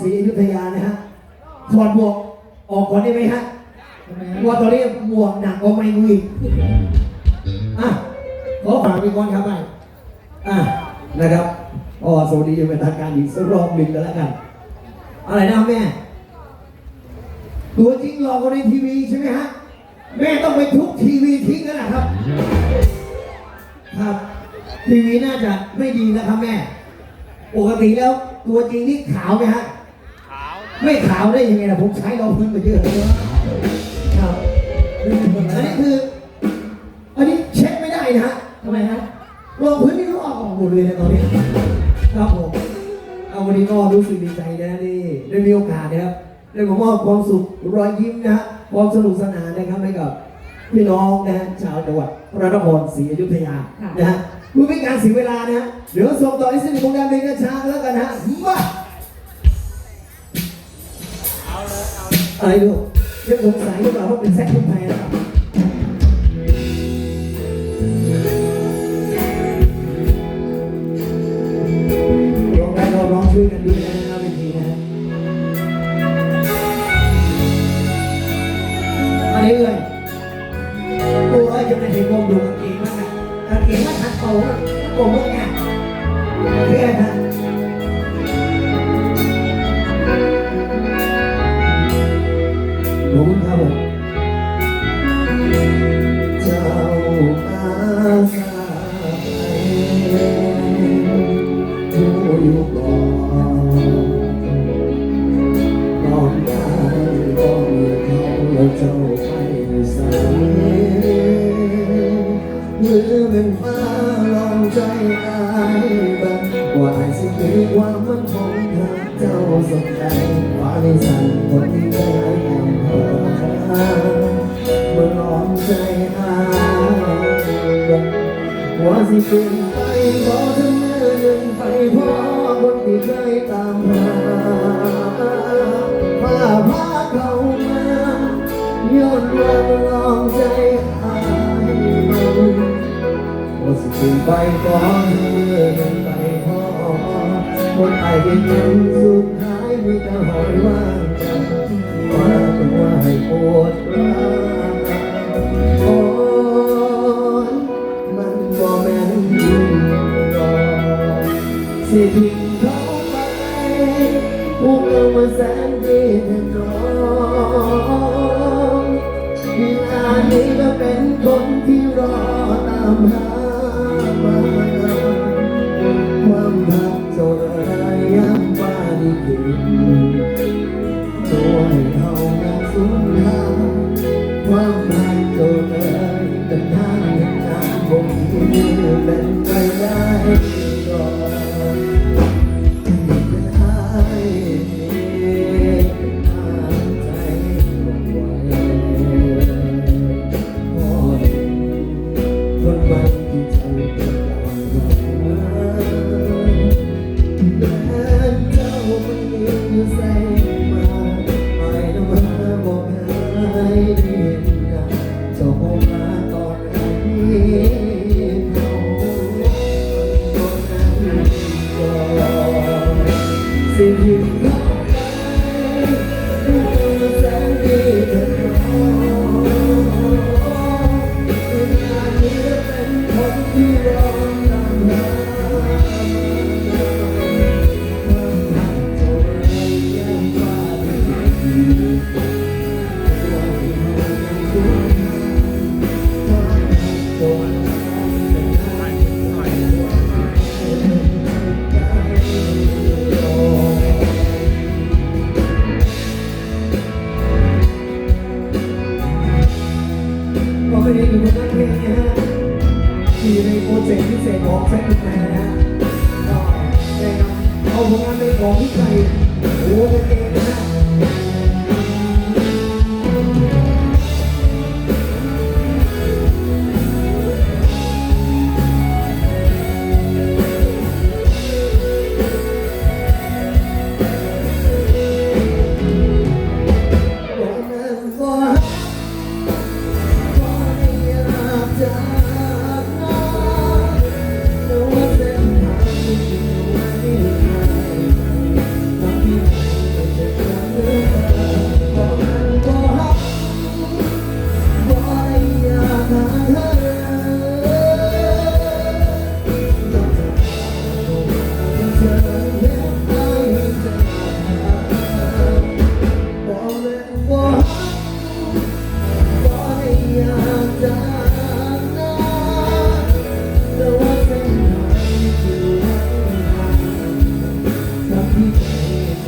ศรีอยุธยานะฮะถอดหมวกออกก่อนได้ไหมฮะทำไมเพราะว่าตอนนี้หมวกหนักกว่าไม่กูอีกอะขอฝากพี่กรณ์ครับไปอะนะครับอ๋อสวัสดีอย่างเป็นทางการอีกสักรอบหนึ่งกันแล้วกัน อะไรนะแม่ ตัวจริงหลอกกว่าในทีวีใช่ไหมฮะ แม่ต้องไปทุบทีวีทิ้งแล้วนะครับ ครับ ทีวีน่าจะไม่ดีนะครับแม่ ปกติแล้วตัวจริงนี่ขาวไหมฮะขาว ไม่ขาวได้ยังไงล่ะผมใช้รองพื้นมาเยอะเลยครับอันนี้คือ อันนี้เช็คไม่ได้นะฮะทำไมฮะรองพื้นนี่รู้ออกออกหมดเลยนะตอนนี้ ครับผมเอาวันนี้ก็รู้สึกดีใจนะนี่ได้มีโอกาสนะครับได้มามอบความสุขรอยยิ้มนะฮะความสนุกสนานนะครับให้กับพี่น้องนะฮะชาวจังหวัดพระนครศรีอยุธยานะฮะเพื่อไม่ให้การเสียเวลานะฮะเดี๋ยวส่งต่อให้สิ้นโครงการเพลงช้าๆแล้วกันนะฮะมาเอา อาเลยอะไรดูยังสงสัยหรือเปล่าว่าเป็นแซคชุมไทยนะครับร้องได้ก็ร้องช่วยกันด้วยนะครับ มีเขาแล้วเจ้าไปใส่เมื่อเป็นฟ้าลองใจอายบ้างว่าไอ้สิมีความมันคงทางเจ้าสนใจฟ้าในสั่นคนที่ได้แอมเภอเมื่อลองใจอายว่าสิเป็นไปขอเธอ นึ่งไปพราะคนที่เคยตามหาพาพาเขามาย้อนวันลองใจอายมันว่าสิเป็นไปก่อนเมื่อเป็นไปพ่อคนไอ้เห็นยังสุดท้ายมีแต่หอยว่างใจ พวกเรามาแสนดีแท้ตรองเวลานี้ก็เป็นคนที่รอตามหาความรักเจ้าได้ยามฟ้าดีขึ้นตัวให้เขานั้นสูญทางความรักจ้าได้เป็นทางแห่งการบ่มีเป็นไปได้ คนวันที่เธอ นแฟนนะฮะก็ได้ครับเอาผลงานเพลงของพี่ไก่โอ้โหเป็นเอง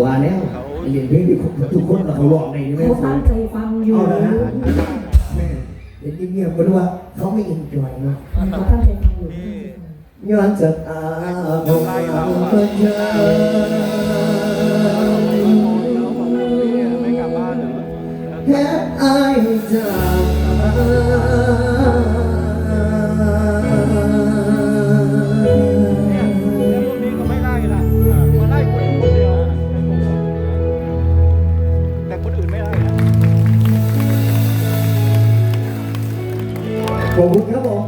ว่าเธอเห็นไอ้ใจย้อนจะหาบอกมาเพื่อเธอเหยียบเปี้ยว่าแล้วเรียนเพลงที่ทุกคนเราร้องในนี้ไม่เขาฟัตั้งงใจฟังอยู่เอาละนะแม่เด็กเงียบๆก็รู้ว่าเขาไม่อินจอยนะเขาตั้งใจฟังอยู่ ย้อนจากอาบอกมาเพื่อเธอไม่กลับบ้านเหรอ แค่อายจาก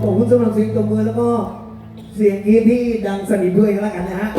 ขอบคุณสำหรับเสียงตบมือแล้วก็เสียงกรีดที่ดังสนิทด้วยกันแล้วกันนะฮะ